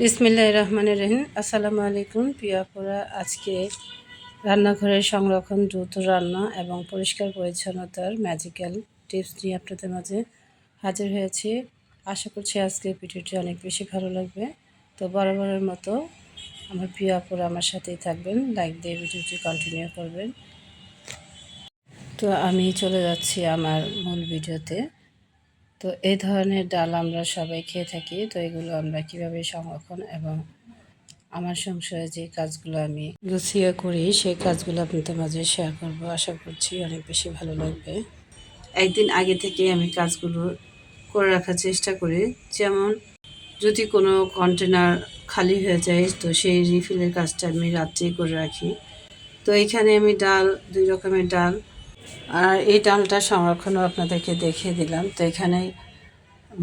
বিসমিল্লাহ রহমানের রহিম। আসসালামু আলাইকুম প্রিয়াপুরা আজকে রান্নাঘরের সংরক্ষণ দ্রুত রান্না এবং পরিষ্কার পরিচ্ছন্নতার ম্যাজিক্যাল টিপস নিয়ে আপনাদের মাঝে হাজির হয়েছি। আশা করছি আজকে ভিডিওটি অনেক বেশি ভালো লাগবে। তো বরাবরের মতো আমার প্রিয়াপুরা আমার সাথেই থাকবেন লাইক দিয়ে ভিডিওটি কন্টিনিউ করবেন। তো আমি চলে যাচ্ছি আমার মূল ভিডিওতে। তো এই ধরনের ডাল আমরা সবাই খেয়ে থাকি, তো এগুলো আমরা কীভাবে সংরক্ষণ এবং আমার সংসারে যে কাজগুলো আমি গুছিয়ে করি, সেই কাজগুলো আপনাদের মাঝে শেয়ার করব। আশা করছি অনেক বেশি ভালো লাগবে। একদিন আগে থেকে আমি কাজগুলো করে রাখার চেষ্টা করি। যেমন যদি কোনো কন্টেনার খালি হয়ে যায়, তো সেই রিফিলের কাজটা আমি রাত্রেই করে রাখি। তো এখানে আমি ডাল, দুই রকমের ডাল আর এই ডালটা সংরক্ষণও আপনাদেরকে দেখিয়ে দিলাম। তো এখানে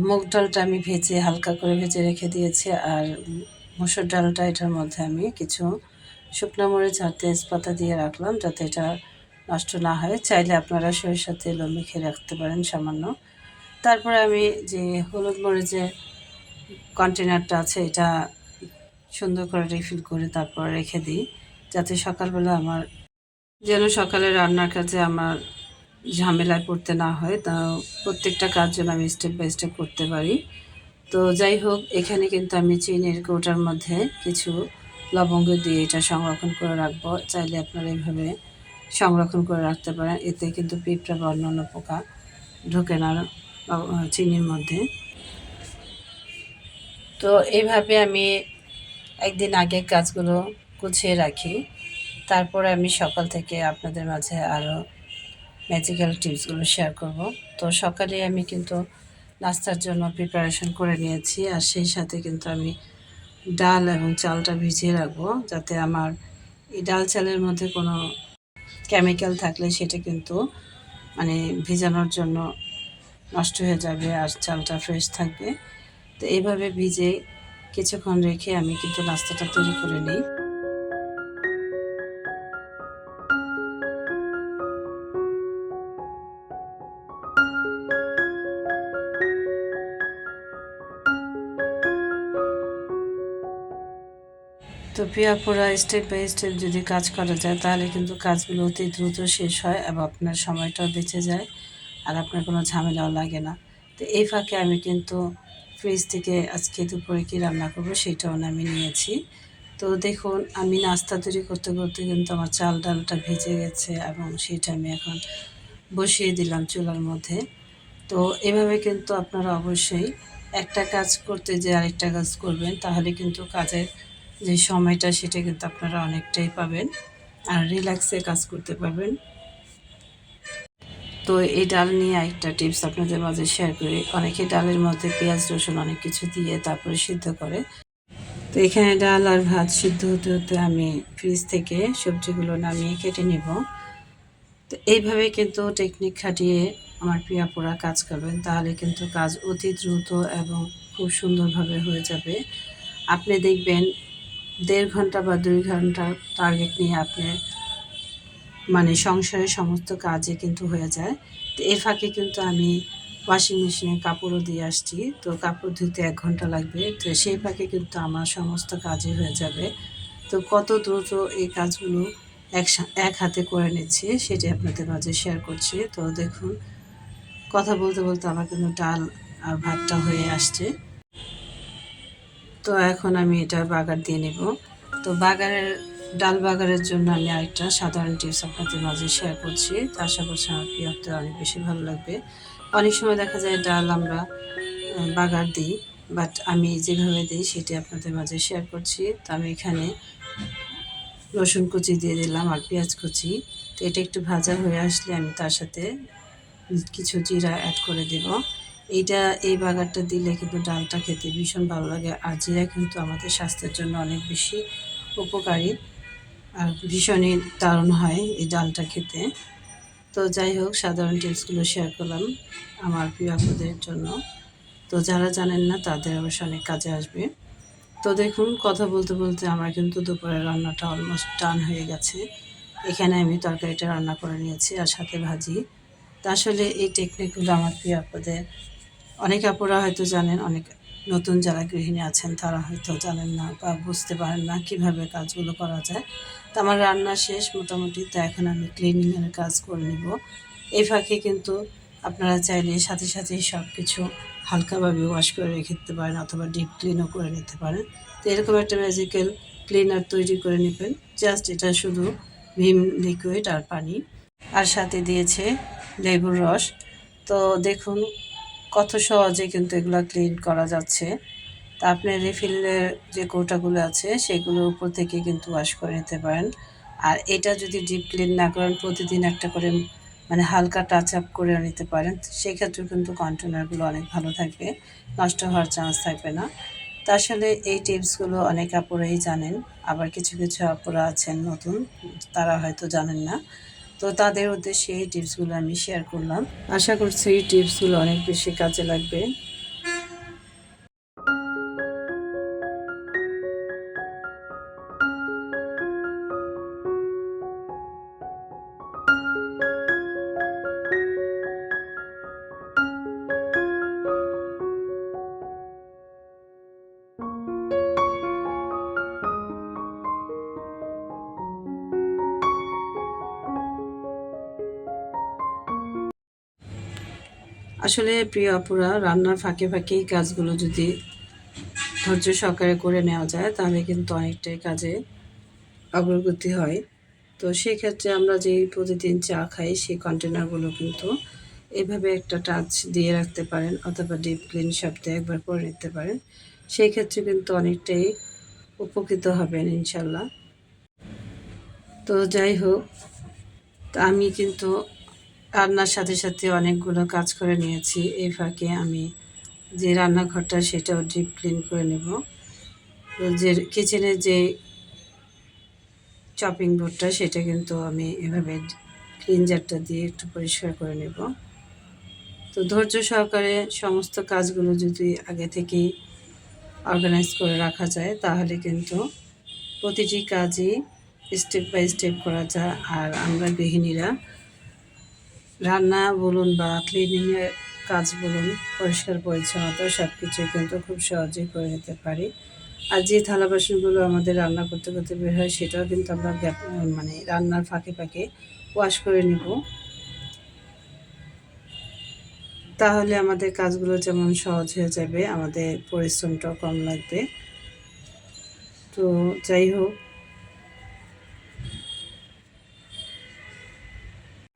মুগ ডালটা আমি ভেজে, হালকা করে ভেজে রেখে দিয়েছি, আর মুসুর ডালটা এটার মধ্যে আমি কিছু শুকনো মরিচ আর তেজপাতা দিয়ে রাখলাম যাতে এটা নষ্ট না হয়। চাইলে আপনারা সরিষার তেলও মেখে রাখতে পারেন সামান্য। তারপরে আমি যে হলুদ মরিচের কন্টেনারটা আছে, এটা সুন্দর করে রিফিল করে তারপর রেখে দিই, যাতে সকালবেলা আমার যেন সকালে রান্নার কাজে আমার ঝামেলায় পড়তে না হয়, তা প্রত্যেকটা কাজ যেন আমি স্টেপ বাই স্টেপ করতে পারি। তো যাই হোক, এখানে কিন্তু আমি চিনির কৌটার মধ্যে কিছু লবঙ্গ দিয়ে এটা সংরক্ষণ করে রাখব। চাইলে আপনারা এইভাবে সংরক্ষণ করে রাখতে পারেন, এতে কিন্তু পিঁপড়া বা অন্যান্য পোকা ঢোকে না চিনির মধ্যে। তো এইভাবে আমি একদিন আগে কাজগুলো গুছিয়ে রাখি। তারপরে আমি সকাল থেকে আপনাদের মাঝে আরও ম্যাজিক্যাল টিপসগুলো শেয়ার করব। তো সকালে আমি কিন্তু নাস্তার জন্য প্রিপারেশন করে নিয়েছি আর সেই সাথে কিন্তু আমি ডাল এবং চালটা ভিজিয়ে রাখব যাতে আমার এই ডাল চালের মধ্যে কোনো কেমিক্যাল থাকলে সেটা কিন্তু মানে ভিজানোর জন্য নষ্ট হয়ে যাবে আর চালটা ফ্রেশ থাকবে। তো এইভাবে ভিজে কিছুক্ষণ রেখে আমি কিন্তু নাস্তাটা তৈরি করে নিই। পিয়াপুরা স্টেপ বাই স্টেপ যদি কাজ করা যায়, তাহলে কিন্তু কাজগুলো অতি দ্রুত শেষ হয় এবং আপনার সময়টাও বেঁচে যায় আর আপনার কোনো ঝামেলাও লাগে না। তো এই ফাঁকে আমি কিন্তু ফ্রিজ থেকে আজকে দুপুরে কী রান্না করব সেটাও আমি নিয়েছি। তো দেখুন, আমি নাস্তা তৈরি করতে করতে কিন্তু আমার চাল ডালটা ভেজে গেছে এবং সেটা আমি এখন বসিয়ে দিলাম চুলার মধ্যে। তো এভাবে কিন্তু আপনারা অবশ্যই একটা কাজ করতে যে আরেকটা কাজ করবেন, তাহলে কিন্তু কাজের যে সময়টা সেটা কিন্তু আপনারা অনেকটাই পাবেন আর রিল্যাক্সে কাজ করতে পারবেন। তো এই ডাল নিয়ে একটা টিপস আপনাদের মাঝে শেয়ার করি। অনেকে ডালের মধ্যে পেঁয়াজ, রসুন অনেক কিছু দিয়ে তারপরে সিদ্ধ করে। তো এখানে ডাল আর ভাত সিদ্ধ হতে হতে আমি ফ্রিজ থেকে সবজিগুলো নামিয়ে কেটে নিব। তো এইভাবে কিন্তু টেকনিক খাটিয়ে আমার প্রিয়া পোড়া কাজ করবেন, তাহলে কিন্তু কাজ অতি দ্রুত এবং খুব সুন্দরভাবে হয়ে যাবে। আপনি দেখবেন দেড় ঘণ্টা বা দুই ঘণ্টার টার্গেট নিয়ে আপনি মানে সংসারের সমস্ত কাজে কিন্তু হয়ে যায়। তো এর ফাঁকে কিন্তু আমি ওয়াশিং মেশিনে কাপড়ও দিয়ে আসছি। তো কাপড় ধুতে এক ঘণ্টা লাগবে। তো সেই ফাঁকে কিন্তু আমার সমস্ত কাজই হয়ে যাবে। তো কত দ্রুত এই কাজগুলো এক এক হাতে করে নিচ্ছি সেটি আপনাদের মাঝে শেয়ার করছি। তো দেখুন, কথা বলতে বলতে আমার কিন্তু ডাল আর ভাতটা হয়ে আসছে। তো এখন আমি এটা বাগার দিয়ে নেব। তো বাগারের, ডাল বাগারের জন্য আমি আরেকটা সাধারণ টিপস আপনাদের মাঝে শেয়ার করছি। তো আশা করছি আমার প্রিয়তে অনেক বেশি ভালো লাগবে। অনেক সময় দেখা যায় ডাল আমরা বাগার দিই বাট আমি যেভাবে দিই সেটি আপনাদের মাঝে শেয়ার করছি। তো আমি এখানে রসুন কুচি দিয়ে দিলাম আর পেঁয়াজ কুচি। তো এটা একটু ভাজা হয়ে আসলে আমি তার সাথে কিছু জিরা অ্যাড করে দেব। এইটা, এই বাগারটা দিলে কিন্তু ডালটা খেতে ভীষণ ভালো লাগে। আর জিরা কিন্তু আমাদের স্বাস্থ্যের জন্য অনেক বেশি উপকারী আর ভীষণই দারুণ হয় এই ডালটা খেতে। তো যাই হোক, সাধারণ টিপসগুলো শেয়ার করলাম আমার প্রিয় জন্য। তো যারা জানেন না, তাদের অবশ্য অনেক কাজে আসবে। তো দেখুন, কথা বলতে বলতে আমার কিন্তু দুপুরের রান্নাটা অলমোস্ট টান হয়ে গেছে। এখানে আমি তরকারিটা রান্না করে নিয়েছি আর সাথে ভাজি। তা আসলে এই টেকনিকগুলো আমার প্রিয় আপুদের অনেক আপুরা হয়তো জানেন, অনেক নতুন যারা গৃহিণী আছেন তারা হয়তো জানেন না বা বুঝতে পারেন না কীভাবে কাজগুলো করা যায়। তো আমার রান্না শেষ মোটামুটি, তো এখন আমি ক্লিনিংয়ের কাজ করে নেব। এই ফাঁকে কিন্তু আপনারা চাইলে সাথে সাথেই সব কিছু হালকাভাবে ওয়াশ করে রেখে দিতে পারেন অথবা ডিপ ক্লিনও করে নিতে পারেন। তো এরকম একটা ম্যাজিক্যাল ক্লিনার তৈরি করে নেবেন। জাস্ট এটা শুধু ভিম লিকুইড আর পানি। আর সাথে দিয়েছে লেবুর রস। তো দেখুন কত সহজে কিন্তু এগুলো ক্লিন করা যাচ্ছে। তা আপনি রিফিলের যে কৌটাগুলো আছে, সেগুলোর উপর থেকে কিন্তু ওয়াশ করে নিতে পারেন। আর এটা যদি ডিপ ক্লিন না করেন, প্রতিদিন একটা করে মানে হালকা টাচ আপ করে নিতে পারেন। সেক্ষেত্রে কিন্তু কন্টেনারগুলো অনেক ভালো থাকবে, নষ্ট হওয়ার চান্স থাকবে না। তা আসলে এই টিপসগুলো অনেক আপুরাই জানেন। আবার কিছু কিছু আপুরা আছেন নতুন, তারা হয়তো জানেন না। তো তাদের উদ্দেশ্যে এই টিপসগুলো আমি শেয়ার করলাম। আশা করছি এই টিপসগুলো অনেক বেশি কাজে লাগবে। আসলে প্রিয় অপুরা রান্নার ফাঁকে ফাঁকে এই কাজগুলো যদি ধৈর্য সহকারে করে নেওয়া যায়, তাহলে কিন্তু অনেকটাই কাজে অগ্রগতি হয়। তো সেক্ষেত্রে আমরা যে প্রতিদিন চা খাই, সেই কন্টেনারগুলো কিন্তু এভাবে একটা টাচ দিয়ে রাখতে পারেন অথবা ডিপ ক্লিন সপ্তাহে একবার করে নিতে পারেন। সেই ক্ষেত্রে কিন্তু অনেকটাই উপকৃত হবেন ইনশাল্লাহ। তো যাই হোক আমি কিন্তু রান্নার সাথে সাথে অনেকগুলো কাজ করে নিয়েছি। এই ফাঁকে আমি যে রান্নাঘরটা, সেটাও ডিপ ক্লিন করে নেব। যে কিচেনের যে চপিং বোর্ডটা সেটা কিন্তু আমি এভাবে ক্লিনজারটা দিয়ে একটু পরিষ্কার করে নেব। তো ধৈর্য সহকারে সমস্ত কাজগুলো যদি আগে থেকেই অর্গানাইজ করে রাখা যায়, তাহলে কিন্তু প্রতিটি কাজই স্টেপ বাই স্টেপ করা যায়। আর আমরা গৃহিণীরা রান্না বলুন বা ক্লিনিংয়ের কাজ বলুন, পরিষ্কার, পরিচ্ছন্নতা সব কিছুই কিন্তু খুব সহজেই করে নিতে পারি। আর যে থালা বাসনগুলো আমাদের রান্না করতে করতে বের হয়, সেটাও কিন্তু আমরা মানে রান্নার ফাঁকে ফাঁকে ওয়াশ করে নিব। তাহলে আমাদের কাজগুলো যেমন সহজ হয়ে যাবে, আমাদের পরিশ্রমটাও কম লাগবে। তো যাই হোক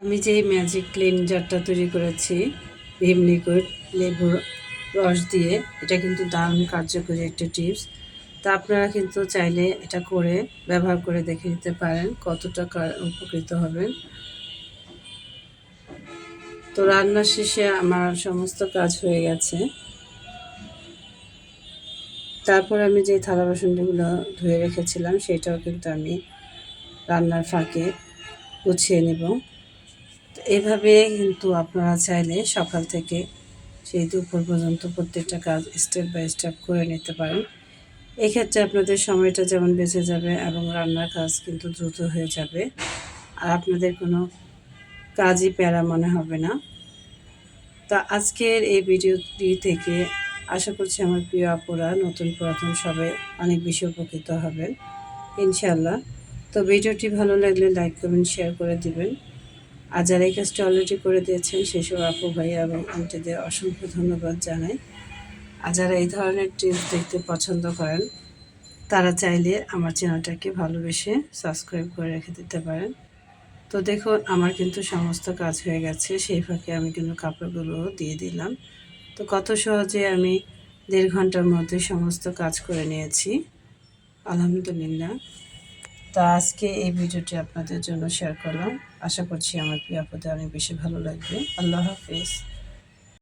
আমি যে ম্যাজিক ক্লিনজারটা তৈরি করেছি ভিম লিকুইড লেবুর রস দিয়ে, এটা কিন্তু দারুণ কার্যকরী একটা টিপস তা আপনারা কিন্তু চাইলে এটা করে ব্যবহার করে দেখে নিতে পারেন কতটা উপকৃত হবেন। তো রান্না শেষে আমার সমস্ত কাজ হয়ে গেছে। তারপর আমি যে থালা বাসনগুলো ধুয়ে রেখেছিলাম, সেটাও কিন্তু আমি রান্নার ফাঁকে গুছিয়ে নেব। এভাবে কিন্তু আপনারা চাইলে সকাল থেকে সেই দুপুর পর্যন্ত প্রত্যেকটা কাজ স্টেপ বাই স্টেপ করে নিতে পারেন। এক্ষেত্রে আপনাদের সময়টা যেমন বেঁচে যাবে এবং রান্নার কাজ কিন্তু দ্রুত হয়ে যাবে। আর আপনাদের কোনো কাজই প্যারা মনে হবে না। তা আজকের এই ভিডিওটি থেকে আশা করছি আমার প্রিয় আপুরা নতুন পুরাতন সবাই অনেক বেশি উপকৃত হবেন। ইনশাল্লাহ তো ভিডিওটি ভালো লাগলে লাইক কমেন্ট শেয়ার করে দিবেন। আর যারা এই কাজটা অলরেডি করে দিয়েছেন। সেসব আপু ভাইয়া এবং আন্টিদের অসংখ্য ধন্যবাদ জানাই। আর যারা এই ধরনের টিপস দেখতে পছন্দ করেন, তারা চাইলে আমার চ্যানেলটাকে ভালোবেসে সাবস্ক্রাইব করে রেখে দিতে পারেন। তো দেখুন, আমার কিন্তু সমস্ত কাজ হয়ে গেছে, সেই ফাঁকে আমি কিন্তু কাপড়গুলো দিয়ে দিলাম। তো কত সহজে আমি দেড় ঘণ্টার মধ্যে সমস্ত কাজ করে নিয়েছি। আলহামদুলিল্লাহ। তো আজকে এই ভিডিওটি আপনাদের জন্য শেয়ার করলাম। আশা করছি আমার প্রিয় আপনাদের অনেক বেশি ভালো লাগবে। আল্লাহ হাফিজ।